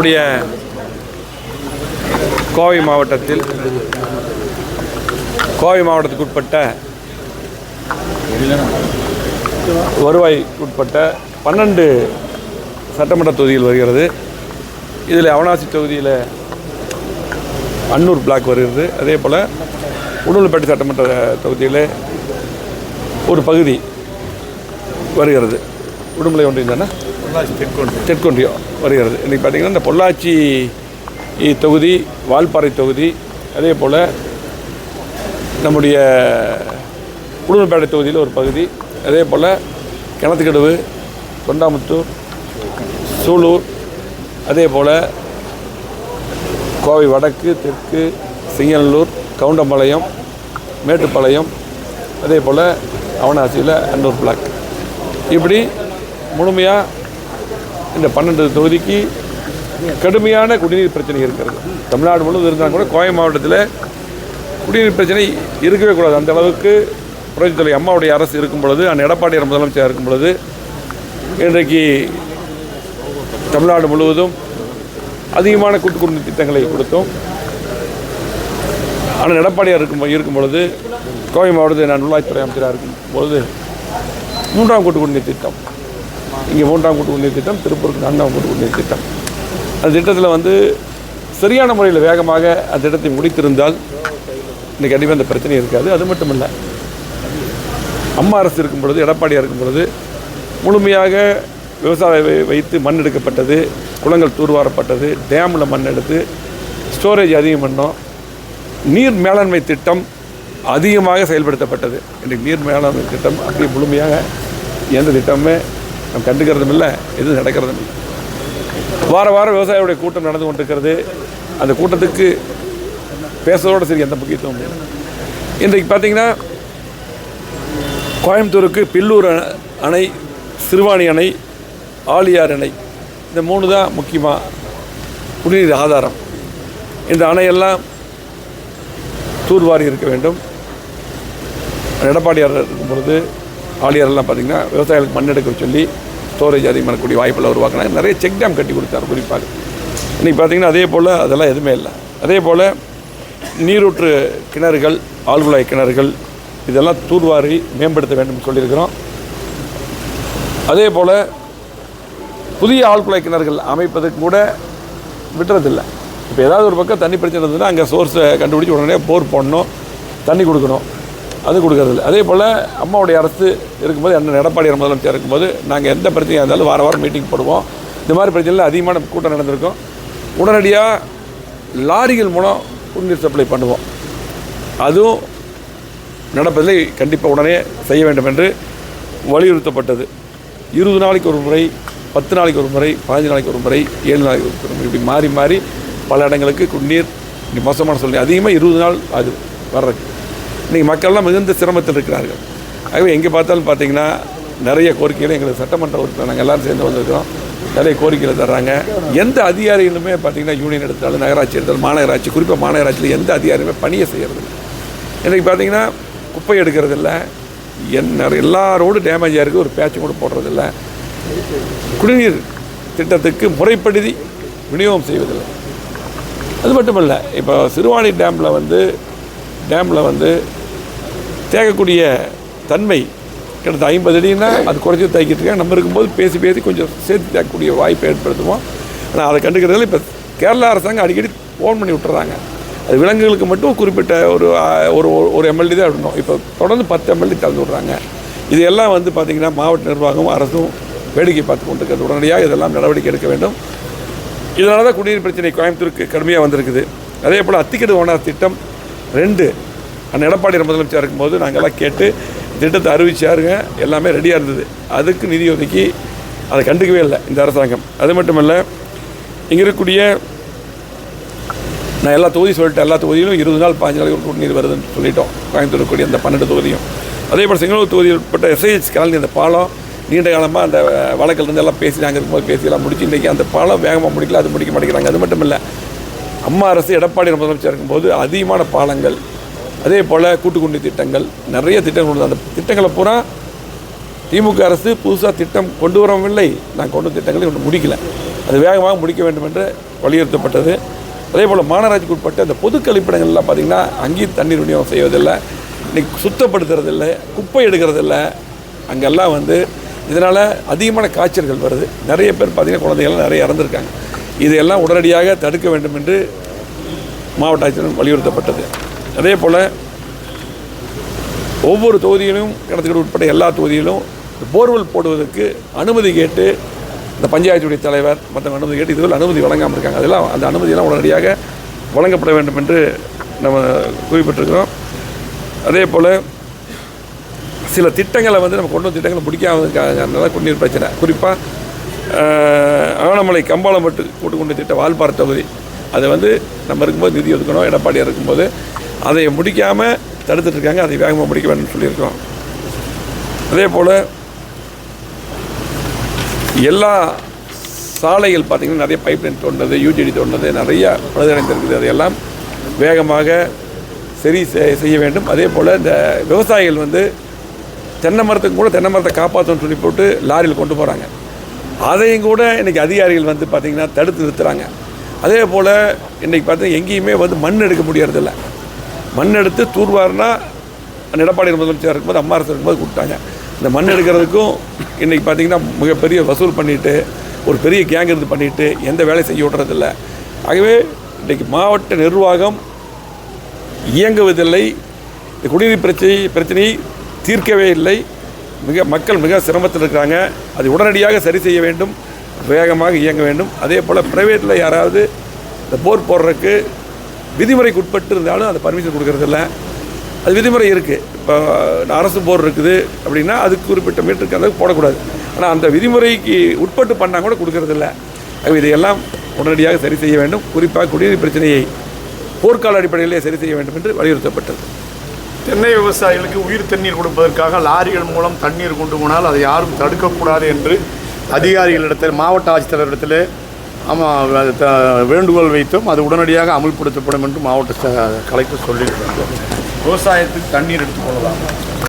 நம்முடைய கோவை மாவட்டத்தில் கோவை மாவட்டத்துக்கு உட்பட்ட வருவாய் உட்பட்ட பன்னெண்டு சட்டமன்ற தொகுதிகள் வருகிறது. இதில் அவனாசி தொகுதியில் அன்னூர் பிளாக் வருகிறது. அதே போல் உடுமலைப்பேட்டை சட்டமன்ற தொகுதியில் ஒரு பகுதி வருகிறது. உடுமலை ஒன்றியம் தானே? தெற்கொன்றியம் வருகிறது. இன்றைக்கி பார்த்தீங்கன்னா இந்த பொள்ளாச்சி தொகுதி வால்பாறை தொகுதி அதே போல் நம்முடைய குடும்பப்பேட்டை தொகுதியில் ஒரு பகுதி அதே போல் கிணத்துக்கடவு தொண்டாமுத்தூர் சூலூர் அதே போல் கோவை வடக்கு தெற்கு சிங்கநல்லூர் கவுண்டம்பாளையம் மேட்டுப்பாளையம் அதே போல் அவனாசியில் அன்னூர் பிளாக். இப்படி முழுமையாக இந்த பன்னெண்டு தொகுதிக்கு கடுமையான குடிநீர் பிரச்சனை இருக்கிறது. தமிழ்நாடு முழுவதும் இருந்தால் கூட கோவை மாவட்டத்தில் குடிநீர் பிரச்சனை இருக்கவே கூடாது. அந்த அளவுக்கு புரட்சித்தலை அம்மாவுடைய அரசு இருக்கும் பொழுது அந்த எடப்பாடியார் முதலமைச்சராக இருக்கும் பொழுது இன்றைக்கு தமிழ்நாடு முழுவதும் அதிகமான கூட்டு குடும்ப திட்டங்களை கொடுத்தோம். ஆனால் எடப்பாடியார் இருக்கும் இருக்கும் பொழுது கோவை மாவட்டத்தில் நான் உள்ளாட்சித்துறை அமைச்சராக இருக்கும் பொழுது மூன்றாம் கூட்டு குடிநீர் திட்டம். இங்கே மூன்றாம் கூட்டு குடிநீர் திட்டம் திருப்பூருக்கு நான்காம் கூட்டு குடிநீர் திட்டம். அந்த திட்டத்தில் வந்து சரியான முறையில் வேகமாக அந்த திட்டத்தை முடித்திருந்தால் இன்றைக்கி கண்டிப்பாக அந்த பிரச்சனை இருக்காது. அது மட்டும் இல்லை அம்மா அரசு இருக்கும் பொழுது எடப்பாடியாக இருக்கும் பொழுது முழுமையாக விவசாய வைத்து மண் எடுக்கப்பட்டது குளங்கள் தூர்வாரப்பட்டது டேமில் மண் எடுத்து ஸ்டோரேஜ் அதிகம் பண்ணோம். நீர் மேலாண்மை திட்டம் அதிகமாக செயல்படுத்தப்பட்டது. இன்றைக்கு நீர் மேலாண்மை திட்டம் அப்படி முழுமையாக எந்த திட்டமுமே நம்ம கண்டுக்கிறதும் இல்லை எதுவும் நடக்கிறதும் இல்லை. வார வாரம் விவசாயிகளுடைய கூட்டம் நடந்து கொண்டிருக்கிறது. அந்த கூட்டத்துக்கு பேசுறதோட சரி எந்த முக்கியத்துவம் இல்லை. இன்றைக்கு பார்த்தீங்கன்னா கோயம்புத்தூருக்கு பில்லூர் அணை- அணை சிறுவாணி அணை ஆழியார் அணை இந்த மூணு தான் முக்கியமாக குடிநீர் ஆதாரம். இந்த அணையெல்லாம் தூர்வாரி இருக்க வேண்டும். எடப்பாடியார் இருக்கும் பொழுது ஆழியாரெல்லாம் பார்த்தீங்கன்னா விவசாயிகளுக்கு மண் எடுக்க சொல்லி ஸ்டோரேஜ் அதிகமாக இருக்கக்கூடிய வாய்ப்பில் உருவாக்கினாங்க நிறைய செக் டேம் கட்டி கொடுத்தார் குறிப்பாக. இன்றைக்கி பார்த்தீங்கன்னா அதே போல் அதெல்லாம் எதுவுமே இல்லை. அதே போல் நீரூற்று கிணறுகள் ஆழ்குழாய் கிணறுகள் இதெல்லாம் தூர்வாரி மேம்படுத்த வேண்டும் சொல்லியிருக்கிறோம். அதே போல் புதிய ஆழ்குழாய் கிணறுகள் அமைப்பதற்கு கூட விட்டுறதில்லை. இப்போ ஏதாவது ஒரு பக்கம் தண்ணி பிரச்சனை இருந்ததுன்னா அங்கே சோர்ஸை கண்டுபிடிச்சி உடனே போர் போடணும் தண்ணி கொடுக்கணும். அது கொடுக்கறதில்ல அதே போல் அம்மாவுடைய அரசு இருக்கும்போது அண்ணன் எடப்பாடியார் முதலமைச்சர் இருக்கும்போது நாங்கள் எந்த பிரச்சனையாக இருந்தாலும் வார வாரம் மீட்டிங் போடுவோம். இந்த மாதிரி பிரச்சனையில் அதிகமான கூட்டம் நடந்திருக்கும். உடனடியாக லாரிகள் மூலம் குடிநீர் சப்ளை பண்ணுவோம். அதுவும் நடப்பதை கண்டிப்பாக உடனே செய்ய வேண்டும் என்று வலியுறுத்தப்பட்டது. இருபது நாளைக்கு ஒரு முறை பத்து நாளைக்கு ஒரு முறை பதினஞ்சு நாளைக்கு ஒரு முறை ஏழு நாளைக்கு ஒரு முறை இப்படி மாறி மாறி பல இடங்களுக்கு குடிநீர் மோசமான சூழ்நிலை. அதிகமாக இருபது நாள் அது வர்றதுக்கு. இன்றைக்கி மக்கள்லாம் மிகுந்த சிரமத்தில் இருக்கிறார்கள். ஆகவே எங்கே பார்த்தாலும் பார்த்தீங்கன்னா நிறைய கோரிக்கைகள் எங்களுக்கு சட்டமன்ற உறுப்பினர் நாங்கள் எல்லாரும் சேர்ந்து வந்திருக்கிறோம். நிறைய கோரிக்கைகளை தர்றாங்க. எந்த அதிகாரிகளுமே பார்த்தீங்கன்னா யூனியன் எடுத்தாலும் நகராட்சி எடுத்தாலும் மாநகராட்சி குறிப்பாக மாநகராட்சியில் எந்த அதிகாரியுமே பணியை செய்கிறது இன்றைக்கி பார்த்தீங்கன்னா குப்பை எடுக்கிறது இல்லை. என்ன எல்லா ரோடு டேமேஜ் ஆகிருக்கு ஒரு பேட்ச் கூட போடுறதில்ல குடிநீர் திட்டத்துக்கு முறைப்படுத்தி விநியோகம் செய்வதில்லை. அது மட்டுமல்ல இப்போ சிறுவாணி டேமில் வந்து டேமில் வந்து தேக்கக்கூடிய தன்மை கிட்டத்தட்ட ஐம்பது அடின்னா அது குறைச்சி தேக்கிட்டு நம்ம இருக்கும்போது பேசி பேசி கொஞ்சம் சேர்த்து தேக்கக்கூடிய வாய்ப்பை ஏற்படுத்துவோம். ஆனால் அதை கண்டுக்கிறதுல இப்போ கேரளா அரசாங்கம் அடிக்கடி ஃபோன் பண்ணி விட்டுறாங்க. அது விலங்குகளுக்கு மட்டும் குறிப்பிட்ட ஒரு ஒரு ஒரு எம்எல்ஏ தான் விடணும். இப்போ தொடர்ந்து பத்து எம்எல்ஏ திறந்து விட்றாங்க. இதையெல்லாம் வந்து பார்த்திங்கன்னா மாவட்ட நிர்வாகமும் அரசும் வேடிக்கை பார்த்து கொண்டிருக்கிறது. உடனடியாக இதெல்லாம் நடவடிக்கை எடுக்க வேண்டும். இதனால தான் குடிநீர் பிரச்சனை கோயம்புத்தூருக்கு கடுமையாக வந்திருக்குது. அதே போல் அத்திக்கடு ஓனார் திட்டம் ரெண்டு அண்ணன் எடப்பாடி முதலமைச்சர் இருக்கும்போது நாங்கள் எல்லாம் கேட்டு திட்டத்தை அறிவிச்சாருங்க எல்லாமே ரெடியாக இருந்தது. அதுக்கு நிதி ஒதுக்கி அதை கண்டுக்கவே இல்லை இந்த அரசாங்கம். அது மட்டுமல்ல இங்கே இருக்கக்கூடிய நான் எல்லா தொகுதி சொல்லிட்டேன் எல்லா தொகுதியிலும் இருபது நாள் பாஞ்சு நாளைக்கு ஒரு குடிநீர் வருதுன்னு சொல்லிட்டோம். கோயம்புத்தூர் இருக்கக்கூடிய அந்த பன்னெண்டு தொகுதியும். அதே போல் செங்கலூர் தொகுதியில் உட்பட்ட எஸ்ஐஹெச் காலனி அந்த பாலம் நீண்ட காலமாக அந்த வழக்கிலிருந்து எல்லாம் பேசி நாங்கள் இருக்கும்போது பேசியெல்லாம் முடிச்சு இன்றைக்கி அந்த பாலம் வேகமாக முடிக்கல அது முடிக்க மாட்டேங்கிறாங்க. அது மட்டும் இல்லை அம்மா அரசு எடப்பாடி முதலமைச்சர் இருக்கும்போது அதிகமான பாலங்கள் அதே போல் கூட்டுக்குண்டி திட்டங்கள் நிறைய திட்டங்கள் கொண்டு அந்த திட்டங்களை பூரா திமுக அரசு புதுசாக திட்டம் கொண்டு வரவில்லை. நான் கொண்டு திட்டங்களை ஒன்று முடிக்கலை. அது வேகமாக முடிக்க வேண்டும் என்று வலியுறுத்தப்பட்டது. அதே போல் மாநகராட்சிக்கு உட்பட்ட அந்த பொது கழிப்பிடங்கள்லாம் பார்த்திங்கன்னா அங்கேயும் தண்ணீர் விநியோகம் செய்வதில்லை. இன்றைக்கி சுத்தப்படுத்துறதில்லை குப்பை எடுக்கிறதில்ல. அங்கெல்லாம் வந்து இதனால் அதிகமான காய்ச்சல்கள் வருது. நிறைய பேர் பார்த்திங்கன்னா குழந்தைகள்லாம் நிறைய இறந்துருக்காங்க. இதையெல்லாம் உடனடியாக தடுக்க வேண்டும் என்று மாவட்ட ஆட்சியர் வலியுறுத்தப்பட்டது. அதே போல் ஒவ்வொரு தொகுதியிலும் கிணத்துக்கடை உட்பட்ட எல்லா தொகுதியிலும் போர்வெல் போடுவதற்கு அனுமதி கேட்டு இந்த பஞ்சாயத்துடைய தலைவர் மற்ற அனுமதி கேட்டு இதுவரை அனுமதி வழங்காமல் இருக்காங்க. அதெல்லாம் அந்த அனுமதியெல்லாம் உடனடியாக வழங்கப்பட வேண்டும் என்று நம்ம குறிப்பிட்டிருக்கிறோம். அதே போல் சில திட்டங்களை வந்து நம்ம கொண்டு வந்த திட்டங்களை பிடிக்காததுக்காக குடிநீர் பிரச்சனை. குறிப்பாக ஆனமலை கம்பாலம்பட்டு கூட்டுக்கொண்டு திட்ட வால்பாறை தொகுதி. அதை வந்து நம்ம இருக்கும்போது நிதி ஒதுக்கணும். எடப்பாடியாக இருக்கும்போது அதை முடிக்காமல் தடுத்துட்டு இருக்காங்க அதை வேகமாக முடிக்க வேணும்னு சொல்லியிருக்கோம் அதே போல் எல்லா சாலைகள் பார்த்திங்கன்னா நிறைய பைப்லைன் தோண்டது யூஜிடி தோண்டது நிறைய பழுதடைந்திருக்குது அதையெல்லாம் வேகமாக சரி செய்ய வேண்டும். அதே போல் இந்த விவசாயிகள் வந்து தென்னை மரத்துக்கு கூட தென்னை மரத்தை காப்பாற்றணும்னு சொல்லி போட்டு லாரியில் கொண்டு போகிறாங்க அதையும் கூட இன்றைக்கி அதிகாரிகள் வந்து பார்த்திங்கன்னா தடுத்து நிறுத்துகிறாங்க அதே போல் இன்றைக்கி பார்த்தீங்கன்னா எங்கேயுமே வந்து மண் எடுக்க முடியறதில்ல. மண் எடுத்து தூர்வாருனா எடப்பாடி முதலமைச்சர் இருக்கும்போது அம்மா அரசு இருக்கும்போது கொடுத்தாங்க இந்த மண் எடுக்கிறதுக்கும் இன்றைக்கி பார்த்தீங்கன்னா மிகப்பெரிய வசூல் பண்ணிவிட்டு ஒரு பெரிய கேங் இருந்து பண்ணிவிட்டு எந்த வேலையும் செய்ய விடுறதில்ல. ஆகவே இன்றைக்கி மாவட்ட நிர்வாகம் இயங்குவதில்லை. இந்த குடிநீர் பிரச்சனை பிரச்சனையை தீர்க்கவே இல்லை. மிக மக்கள் மிக சிரமத்தில் இருக்கிறாங்க. அதை உடனடியாக சரி செய்ய வேண்டும். வேகமாக இயங்க வேண்டும். அதே போல் ப்ரைவேட்டில் யாராவது இந்த போர் போடுறதுக்கு விதிமுறைக்கு உட்பட்டு இருந்தாலும் அந்த பர்மிஷன் கொடுக்கறதில்ல. அது விதிமுறை இருக்குது இப்போ அரசு போர் இருக்குது அப்படின்னா அதுக்கு குறிப்பிட்ட மீட்டருக்கு அளவுக்கு போடக்கூடாது. ஆனால் அந்த விதிமுறைக்கு உட்பட்டு பண்ணால் கூட கொடுக்கறதில்ல. இதையெல்லாம் உடனடியாக சரி செய்ய வேண்டும். குறிப்பாக குடிநீர் பிரச்சனையை போர்க்கால அடிப்படையிலே சரி செய்ய வேண்டும் என்று வலியுறுத்தப்பட்டது. தென்னை விவசாயிகளுக்கு உயிர் தண்ணீர் கொடுப்பதற்காக லாரிகள் மூலம் தண்ணீர் கொண்டு போனால் அதை யாரும் தடுக்கக்கூடாது என்று அதிகாரிகளிடத்தில் மாவட்ட ஆட்சித்தலைவரிடத்தில் ஆமாம் வேண்டுகோள் வைத்தும் அது உடனடியாக அமுல்படுத்தப்படும் என்று மாவட்ட கலெக்டர் சொல்லியிருக்காங்க விவசாயத்துக்கு தண்ணீர் எடுத்துக்கொள்ளலாம்